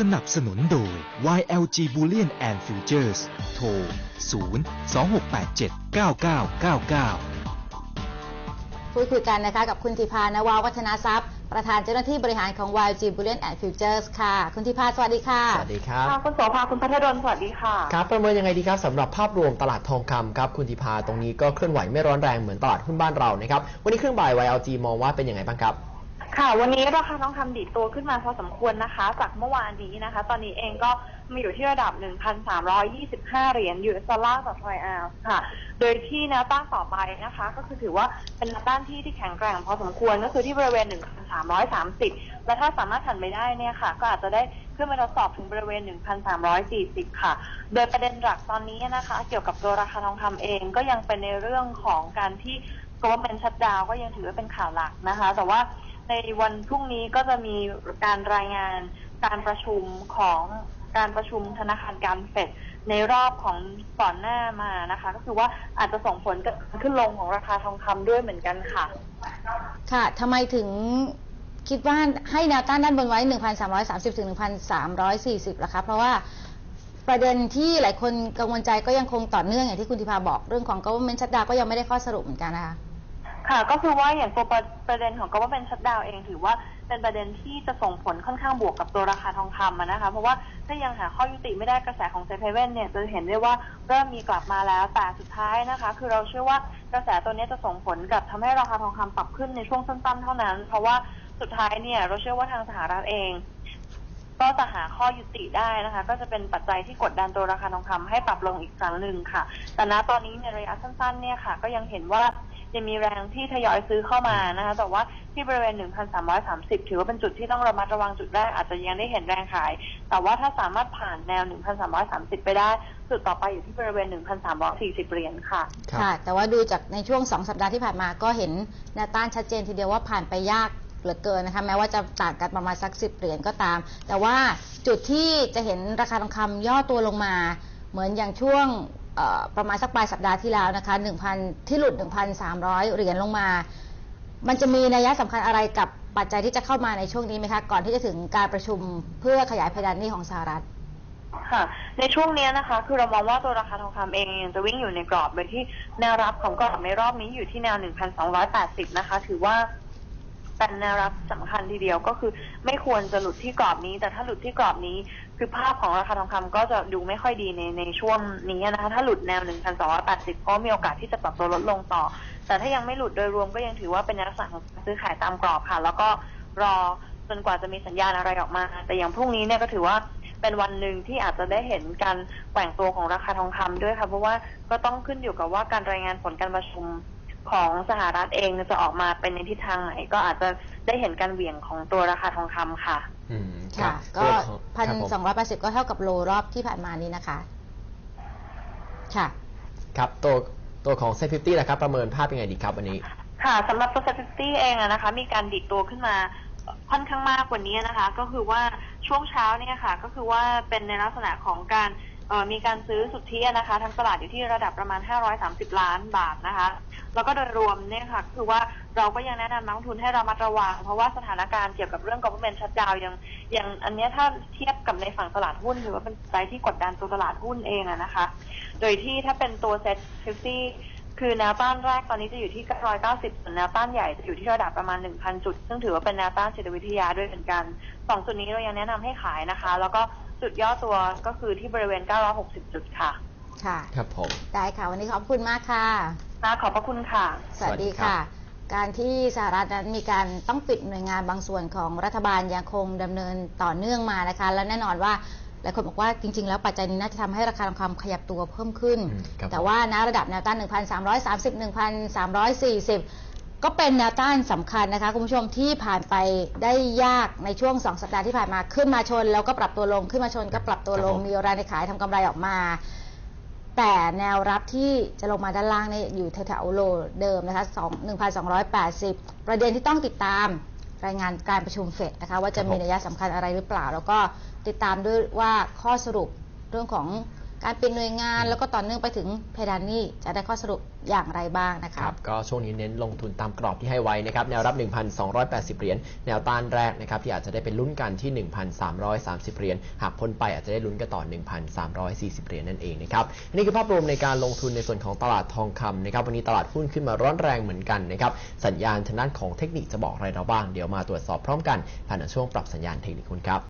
สนับสนุนโดย YLG Bullion and Futures โทร 0 2687 9999พูดคุยกันนะคะกับคุณธิพานวาวัฒนาทรัพย์ ประธานเจ้าหน้าที่บริหารของ YG Bullion and Futures ค่ะ คุณธิพาสวัสดีค่ะ สวัสดีครับค่ะคุณโสภาคุณพัทรดลสวัสดีค่ะ ครับ ประเมินยังไงดีครับสำหรับภาพรวมตลาดทองคำครับ คุณธิพาตรงนี้ก็เคลื่อนไหวไม่ร้อนแรงเหมือนตลาดหุ้นบ้านเรานะครับ วันนี้เครื่องบ่าย YLG มองว่าเป็นยังไงบ้างครับ ค่ะ วันนี้ราคาทองคำดีดตัวขึ้นมาพอสมควรนะคะ จากเมื่อวานนี้นะคะ ตอนนี้เองก็มาอยู่ที่ระดับ 1,325 เหรียญยูเอสดอลลาร์ต่อทรอยออนซ์ค่ะ โดยที่แนวต้านต่อไปนะคะ ก็คือถือว่าเป็นแนวต้านที่ที่แข็งแกร่งพอสมควรก็คือที่บริเวณ 1,330 และถ้าสามารถถันไปได้เนี่ยค่ะ ก็อาจจะได้ขึ้นมาทดสอบถึงบริเวณ 1,340 ค่ะ โดยประเด็นหลักตอนนี้นะคะ เกี่ยวกับตัวราคาทองคำเองก็ยังเป็นในเรื่องของการที่ government shutdown ก็ยังถือว่าเป็นข่าวหลักนะคะ แต่ว่า ในวันพรุ่งนี้ก็จะมีการรายงานการประชุมของการประชุมธนาคารการเฟดในรอบของก่อนหน้ามานะคะ ก็คือว่าอาจจะส่งผลกับขึ้นลงของราคาทองคำด้วยเหมือนกันค่ะ ค่ะทำไมถึงคิดว่าให้แนวต้านด้านบนไว้ 1,330ถึง1,340ล่ะคะ เพราะว่าประเด็นที่หลายคนกังวลใจก็ยังคงต่อเนื่องอย่างที่คุณธิพาบอกเรื่องของ government shutdown ก็ยังไม่ได้ข้อสรุปเหมือนกันนะคะ ค่ะก็คือว่าอย่างตัวประประเด็นของ government shutdown เองถือว่าเป็นประเด็นที่จะส่งผลค่อนข้างบวกกับตัวราคาทองคำอะนะคะ เพราะว่าถ้ายังหาข้อยุติไม่ได้กระแสของเซฟเว่นเนี่ยจะเห็นได้ว่าเริ่มมีกลับมาแล้วแต่สุดท้ายนะคะ คือเราเชื่อว่ากระแสตัวนี้จะส่งผลกับทำให้ราคาทองคำปรับขึ้นในช่วงสั้นๆ เท่านั้น เพราะว่าสุดท้ายเนี่ยเราเชื่อว่าทางสหรัฐเอง ก็จะหาข้อยุติได้นะคะ ก็จะเป็นปัจจัยที่กดดันตัวราคาทองคำให้ปรับลงอีกครั้งหนึ่งค่ะ แต่ณตอนนี้ในระยะสั้นๆเนี่ยค่ะ ก็ยังเห็นว่า ยังมีแรงที่ทยอยซื้อเข้ามานะคะ แต่ว่าที่บริเวณ 1,330 ถือว่าเป็นจุดที่ต้องระมัดระวังจุดแรกอาจจะยังได้เห็นแรงขาย แต่ว่าถ้าสามารถผ่านแนว 1,330 ไปได้ จุดต่อไปอยู่ที่บริเวณ 1,340 เหรียญค่ะ ค่ะ แต่ว่าดูจากในช่วง 2 สัปดาห์ที่ผ่านมาก็เห็นแนวต้านชัดเจนทีเดียวว่าผ่านไปยากเหลือเกินนะคะแม้ว่าจะต่างกันประมาณสัก10เหรียญก็ตาม แต่ว่าจุดที่จะเห็นราคาทองคำย่อตัวลงมา เหมือนอย่างช่วง ประมาณสักปลายสัปดาห์ที่แล้วนะคะ1,000 ที่หลุด 1,300 เหรียญลงมา มันจะมีนัยสำคัญอะไรกับปัจจัยที่จะเข้ามาในช่วงนี้ไหมคะ ก่อนที่จะถึงการประชุมเพื่อขยายเพดานหนี้ของสหรัฐค่ะในช่วงนี้นะคะ คือเรามองว่าตัวราคาทองคำเองยังจะวิ่งอยู่ในกรอบโดยที่แนวรับของกรอบในรอบนี้อยู่ที่แนว 1,280 นะคะ ถือว่า เป็นแนวรับสำคัญทีเดียวก็คือ ไม่ควรจะหลุดที่กรอบนี้ แต่ถ้าหลุดที่กรอบนี้ คือภาพของราคาทองคำก็จะดูไม่ค่อยดีในในช่วงนี้นะคะถ้าหลุดแนว 1,280 ก็มีโอกาสที่จะปรับตัวลดลงต่อ แต่ถ้ายังไม่หลุดโดยรวมก็ยังถือว่าเป็นลักษณะของซื้อขายตามกรอบค่ะ แล้วก็รอจนกว่าจะมีสัญญาณอะไรออกมา แต่อย่างพรุ่งนี้เนี่ยก็ถือว่าเป็นวันหนึ่งที่อาจจะได้เห็นการแกว่งตัวของราคาทองคำด้วยค่ะ เพราะว่าก็ต้องขึ้นอยู่กับว่าการรายงานผลการประชุม ของสหรัฐเองจะออกมาเป็นในทิศทางไหน ก็อาจจะได้เห็นการเหวี่ยงของตัวราคาทองคำค่ะ อืมค่ะ ก็ตัวของพันครับผมสองร้อยแปดสิบก็เท่ากับโลรอบที่ผ่านมานี้นะคะ ค่ะ ครับตัวตัวของเซฟิตี้นะครับ ประเมินภาพยังไงดีครับวันนี้ ค่ะสำหรับตัว Statisty เองอะนะคะ มีการดิดตัวขึ้นมาค่อนข้างมากกว่านี้นะคะ ก็คือว่าช่วงเช้าเนี่ยค่ะ ก็คือว่าเป็นในลักษณะของการเอ่อ มีการซื้อสุทธินะคะทั้งตลาดอยู่ที่ระดับประมาณ 530 ล้านบาทนะคะ แล้วก็โดยรวมเนี่ยค่ะคือว่าเราก็ยังแนะนำนักลงทุนให้ระมัดระวัง เพราะว่าสถานการณ์เกี่ยวกับเรื่อง government shutdown ยังยังอันนี้ถ้าเทียบกับในฝั่งตลาดหุ้นถือว่าเป็นปัจจัยที่กดดันตัวตลาดหุ้นเองอะนะคะ โดยที่ถ้าเป็นตัว set 50 คือแนวต้านแรกตอนนี้จะอยู่ที่990ส่วนแนวต้านใหญ่จะอยู่ที่ระดับประมาณ 1,000 จุด ซึ่งถือว่าเป็นแนวต้านจิตวิทยาด้วยเหมือนกันสองจุดนี้เรายังแนะนำให้ขายนะคะ แล้วก็จุดย่อตัวก็คือที่บริเวณ 960 จุดค่ะ ค่ะ ครับผม ได้ค่ะ วันนี้ขอบคุณมากค่ะนะขอบพระคุณค่ะ สวัสดีสวัสดีครัค่ะบการที่สหรัฐนั้นมีการต้องปิดหน่วยงานบางส่วนของรัฐบาลยังคงดำเนินต่อเนื่องมานะคะ แล้วแน่นอนว่า หลายคนบอกว่าจริง ๆ แล้วปัจจัยนี้น่าจะทำให้ราคาทองคำขยับตัวเพิ่มขึ้น อืมครับแต่ว่าณระดับแนวต้าน 1,330 1,340 ก็เป็นแนวต้านสำคัญนะคะ คุณผู้ชมที่ผ่านไปได้ยากในช่วง 2 สัปดาห์ที่ผ่านมาขึ้นมาชน แล้วก็ปรับตัวลงขึ้นมาชนก็ปรับตัวลงครับผม มีแรงในขายทำกำไรออกมา แต่แนวรับที่จะลงมาด้านล่างเนี่ยอยู่แถวๆโลเดิมนะคะ2 1,280 ประเด็นที่ต้องติดตาม รายงานการประชุมเฟดนะคะว่าจะมีนัยสำคัญอะไรหรือเปล่า แล้วก็ติดตามด้วยว่าข้อสรุปเรื่องของ การเปิดหน่วยงานแล้วก็ต่อเนื่องไปถึงเพดานหนี้จะได้ข้อสรุปอย่างไรบ้างนะคครับก็ช่วงนี้เน้นลงทุนตามกรอบที่ให้ไว้นะครับแนวรับ 1,280 เหรียญแนวต้านแรกนะครับที่อาจจะได้เป็นลุ้นกันที่ 1,330 เหรียญหากพ้นไปอาจจะได้ลุ้นกันต่อ 1,340 เหรียญนั่นเองนะครับนี่คือภาพรวมในการลงทุนในส่วนของตลาดทองคำนะครับวันนี้ตลาดหุ้นขึ้นมาร้อนแรงเหมือนกันนะครับสัญญาณทางด้านของเทคนิคจะบอกอะไรเราบ้างเดี๋ยวมาตรวจสอบพร้อมกันผ่านช่วงปรับสัญญาณเทคนิคคุณครับ